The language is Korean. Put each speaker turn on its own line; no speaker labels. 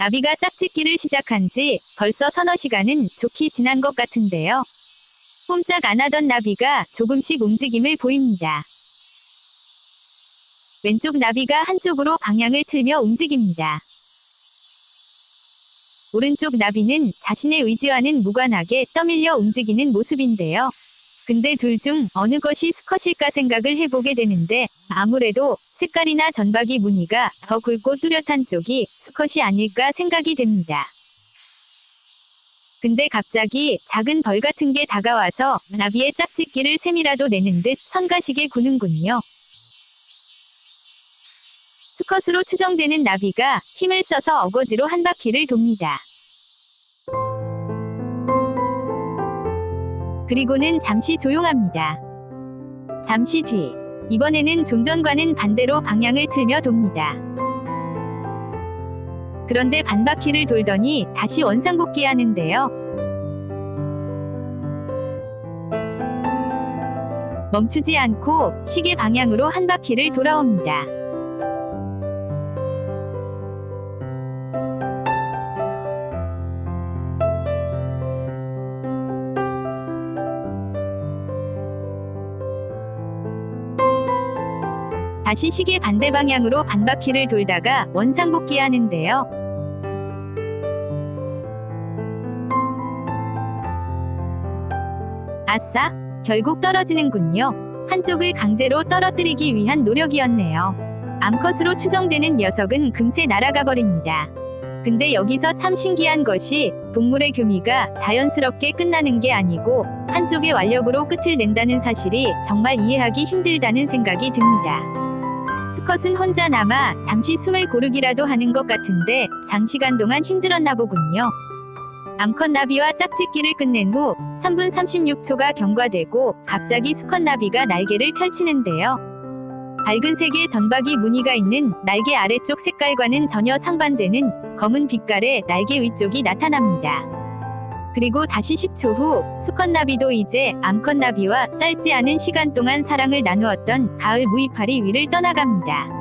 나비가 짝짓기를 시작한 지 벌써 서너 시간은 좋게 지난 것 같은데요. 꼼짝 안 하던 나비가 조금씩 움직임을 보입니다. 왼쪽 나비가 한쪽으로 방향을 틀며 움직입니다. 오른쪽 나비는 자신의 의지와는 무관하게 떠밀려 움직이는 모습인데요. 근데 둘 중 어느 것이 수컷일까 생각을 해보게 되는데 아무래도 색깔이나 전박이 무늬가 더 굵고 뚜렷한 쪽이 수컷이 아닐까 생각이 됩니다. 근데 갑자기 작은 벌 같은 게 다가와서 나비의 짝짓기를 셈이라도 내는 듯 선가시게 구는군요. 수컷으로 추정되는 나비가 힘을 써서 어거지로 한 바퀴를 돕니다. 그리고는 잠시 조용합니다. 잠시 뒤, 이번에는 좀 전과는 반대로 방향을 틀며 돕니다. 그런데 반바퀴를 돌더니 다시 원상복귀 하는데요. 멈추지 않고 시계 방향으로 한 바퀴를 돌아옵니다. 다시 시계 반대 방향으로 반바퀴를 돌다가 원상복귀 하는데요. 아싸, 결국 떨어지는군요. 한쪽을 강제로 떨어뜨리기 위한 노력이었네요. 암컷으로 추정되는 녀석은 금세 날아가 버립니다. 근데 여기서 참 신기한 것이 동물의 교미가 자연스럽게 끝나는 게 아니고 한쪽의 완력으로 끝을 낸다는 사실이 정말 이해하기 힘들다는 생각이 듭니다. 수컷은 혼자 남아 잠시 숨을 고르기라도 하는 것 같은데 장시간 동안 힘들었나 보군요. 암컷 나비와 짝짓기를 끝낸 후 3분 36초가 경과되고 갑자기 수컷 나비가 날개를 펼치는데요. 밝은 색의 전박이 무늬가 있는 날개 아래쪽 색깔과는 전혀 상반되는 검은 빛깔의 날개 위쪽이 나타납니다. 그리고 다시 10초 후 수컷 나비도 이제 암컷 나비와 짧지 않은 시간 동안 사랑을 나누었던 가을 무이파리 위를 떠나갑니다.